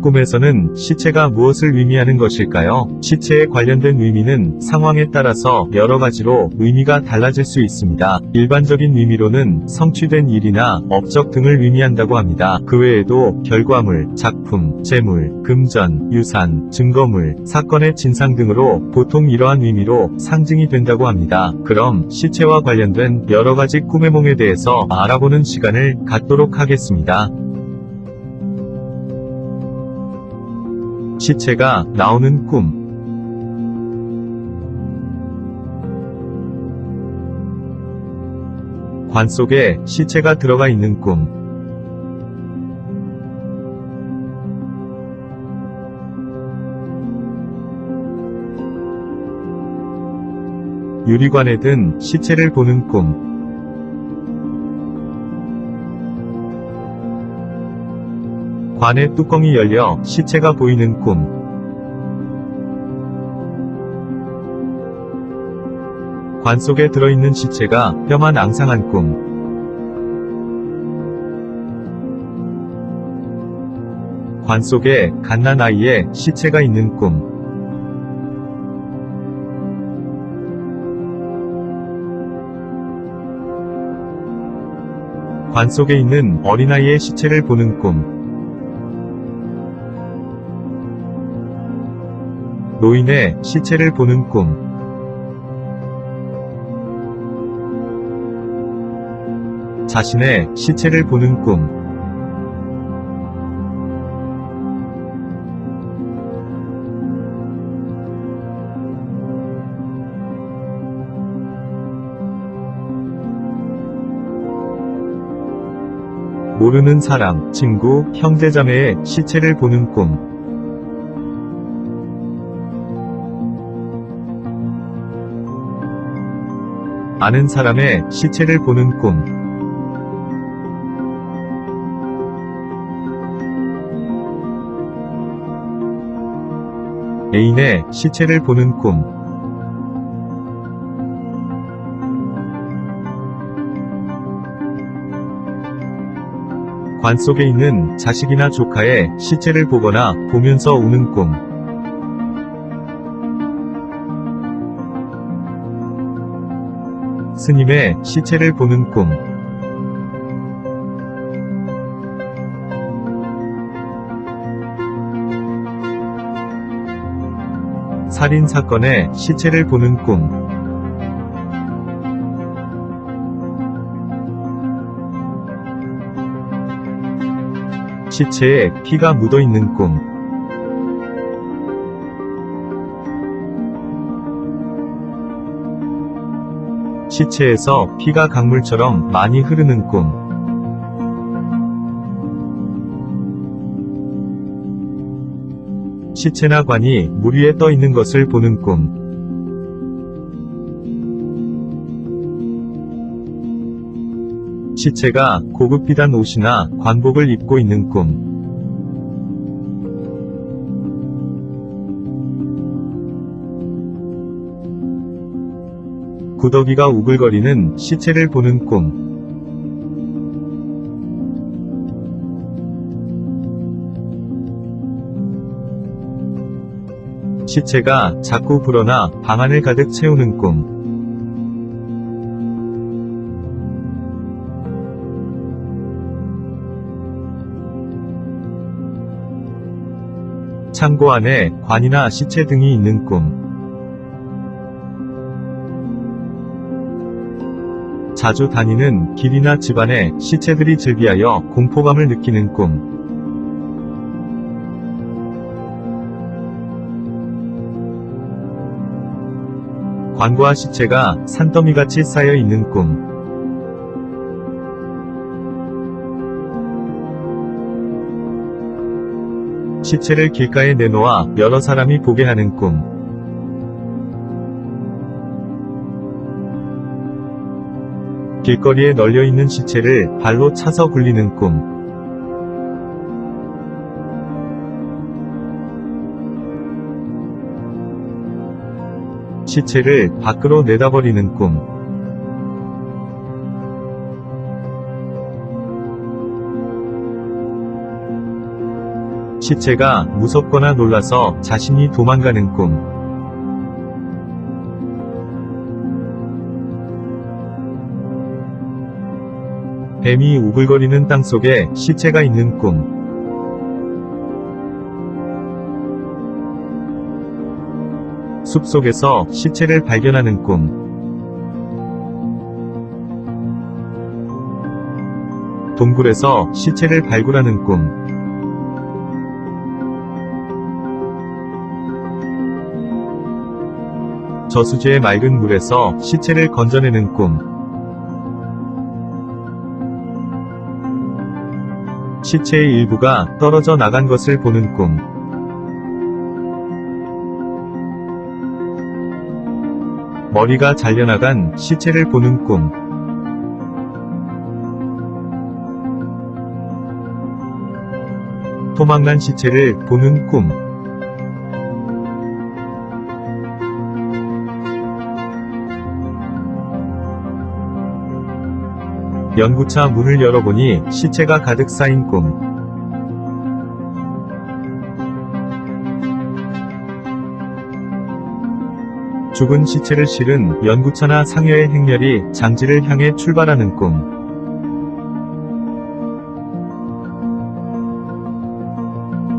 꿈에서는 시체가 무엇을 의미하는 것일까요? 시체에 관련된 의미는 상황에 따라서 여러 가지로 의미가 달라질 수 있습니다. 일반적인 의미로는 성취된 일이나 업적 등을 의미한다고 합니다. 그 외에도 결과물, 작품, 재물, 금전, 유산, 증거물, 사건의 진상 등으로 보통 이러한 의미로 상징이 된다고 합니다. 그럼 시체와 관련된 여러 가지 꿈의夢에 대해서 알아보는 시간을 갖도록 하겠습니다. 시체가 나오는 꿈. 관 속에 시체가 들어가 있는 꿈. 유리관에 든 시체를 보는 꿈. 관의 뚜껑이 열려 시체가 보이는 꿈. 관 속에 들어있는 시체가 뼈만 앙상한 꿈. 관 속에 갓난 아이의 시체가 있는 꿈. 관 속에 있는 어린아이의 시체를 보는 꿈. 노인의 시체를 보는 꿈. 자신의 시체를 보는 꿈. 모르는 사람, 친구, 형제자매의 시체를 보는 꿈. 아는 사람의 시체를 보는 꿈. 애인의 시체를 보는 꿈. 관 속에 있는 자식이나 조카의 시체를 보거나 보면서 우는 꿈. 스님의 시체를 보는 꿈. 살인 사건의 시체를 보는 꿈. 시체에 피가 묻어 있는 꿈. 시체에서 피가 강물처럼 많이 흐르는 꿈. 시체나 관이 물 위에 떠 있는 것을 보는 꿈. 시체가 고급 비단 옷이나 관복을 입고 있는 꿈. 구더기가 우글거리는 시체를 보는 꿈. 시체가 자꾸 불어나 방안을 가득 채우는 꿈. 창고 안에 관이나 시체 등이 있는 꿈. 자주 다니는 길이나 집안에 시체들이 즐비하여 공포감을 느끼는 꿈. 관과 시체가 산더미같이 쌓여 있는 꿈. 시체를 길가에 내놓아 여러 사람이 보게 하는 꿈. 길거리에 널려 있는 시체를 발로 차서 굴리는 꿈. 시체를 밖으로 내다버리는 꿈. 시체가 무섭거나 놀라서 자신이 도망가는 꿈. 뱀이 우글거리는 땅 속에 시체가 있는 꿈. 숲 속에서 시체를 발견하는 꿈. 동굴에서 시체를 발굴하는 꿈. 저수지의 맑은 물에서 시체를 건져내는 꿈. 시체의 일부가 떨어져 나간 것을 보는 꿈. 머리가 잘려나간 시체를 보는 꿈. 토막난 시체를 보는 꿈. 연구차 문을 열어보니 시체가 가득 쌓인 꿈. 죽은 시체를 실은 연구차나 상여의 행렬이 장지를 향해 출발하는 꿈.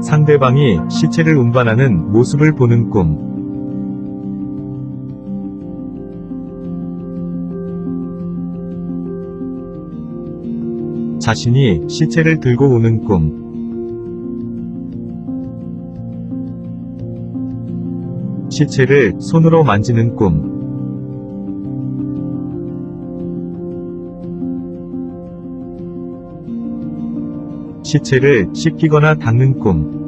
상대방이 시체를 운반하는 모습을 보는 꿈. 자신이 시체를 들고 오는 꿈. 시체를 손으로 만지는 꿈. 시체를 씻기거나 닦는 꿈.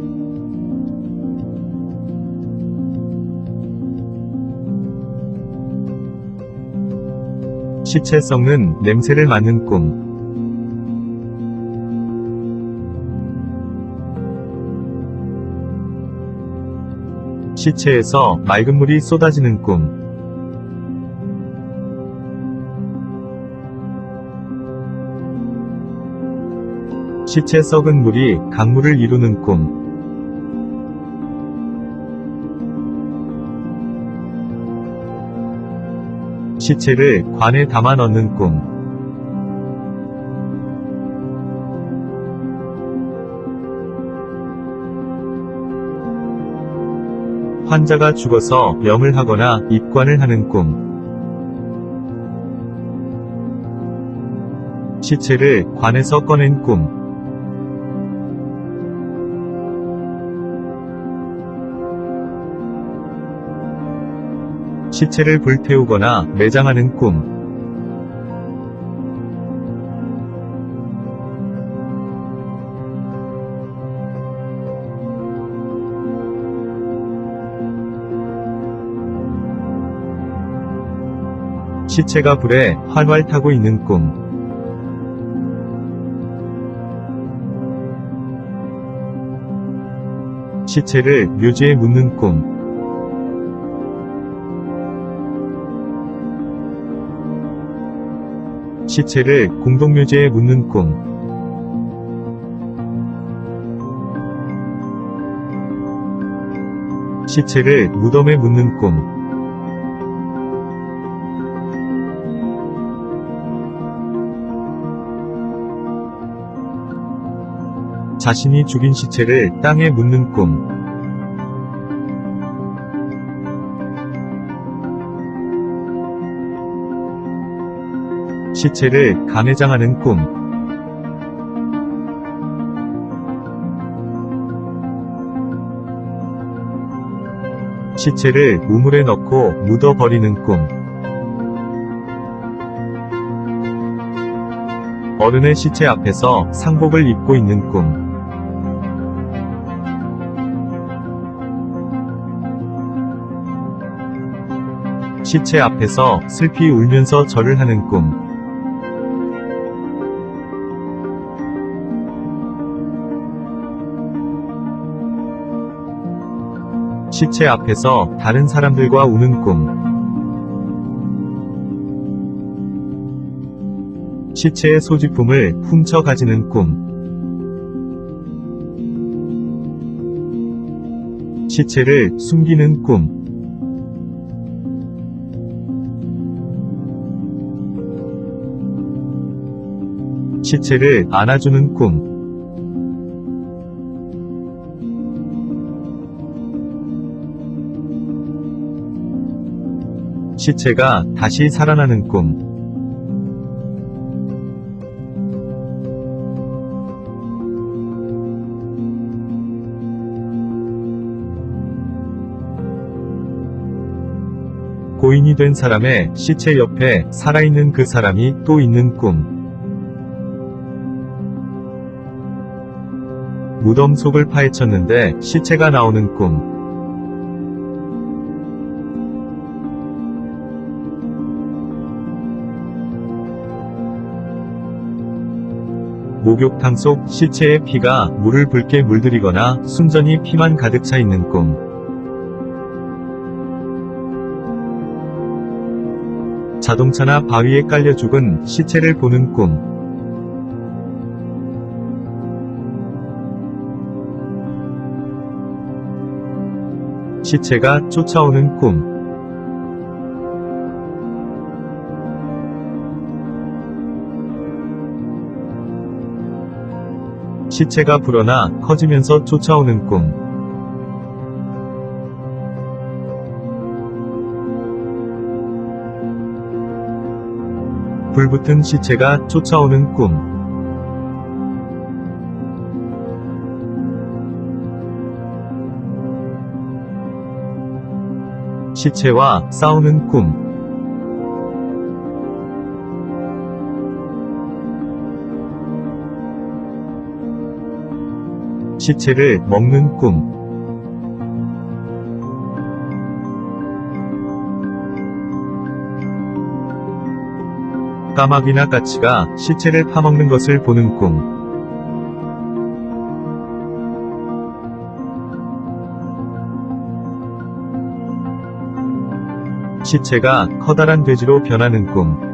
시체 썩는 냄새를 맡는 꿈. 시체에서 맑은 물이 쏟아지는 꿈. 시체 썩은 물이 강물을 이루는 꿈. 시체를 관에 담아 넣는 꿈. 환자가 죽어서 명을 하거나 입관을 하는 꿈. 시체를 관에서 꺼낸 꿈. 시체를 불태우거나 매장하는 꿈. 시체가 불에 활활 타고 있는 꿈. 시체를 묘지에 묻는 꿈. 시체를 공동묘지에 묻는 꿈. 시체를 무덤에 묻는 꿈. 자신이 죽인 시체를 땅에 묻는 꿈. 시체를 간회장하는 꿈. 시체를 우물에 넣고 묻어버리는 꿈. 어른의 시체 앞에서 상복을 입고 있는 꿈. 시체 앞에서 슬피 울면서 절을 하는 꿈. 시체 앞에서 다른 사람들과 우는 꿈. 시체의 소지품을 훔쳐 가지는 꿈. 시체를 숨기는 꿈. 시체를 안아주는 꿈. 시체가 다시 살아나는 꿈. 고인이 된 사람의 시체 옆에 살아있는 그 사람이 또 있는 꿈. 무덤 속을 파헤쳤는데 시체가 나오는 꿈. 목욕탕 속 시체의 피가 물을 붉게 물들이거나 순전히 피만 가득 차 있는 꿈. 자동차나 바위에 깔려 죽은 시체를 보는 꿈. 시체가 쫓아오는 꿈. 시체가 불어나 커지면서 쫓아오는 꿈. 불붙은 시체가 쫓아오는 꿈. 시체와 싸우는 꿈. 시체를 먹는 꿈. 까마귀나 까치가 시체를 파먹는 것을 보는 꿈. 시체가 커다란 돼지로 변하는 꿈.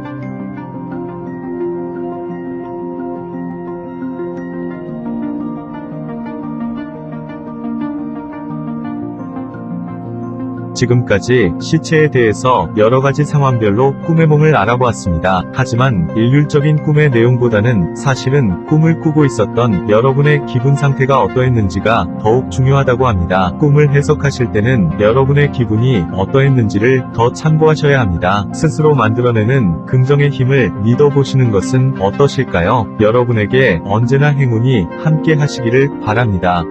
지금까지 시체에 대해서 여러 가지 상황별로 꿈의 몸을 알아보았습니다. 하지만 일률적인 꿈의 내용보다는 사실은 꿈을 꾸고 있었던 여러분의 기분 상태가 어떠했는지가 더욱 중요하다고 합니다. 꿈을 해석하실 때는 여러분의 기분이 어떠했는지를 더 참고하셔야 합니다. 스스로 만들어내는 긍정의 힘을 믿어보시는 것은 어떠실까요? 여러분에게 언제나 행운이 함께 하시기를 바랍니다.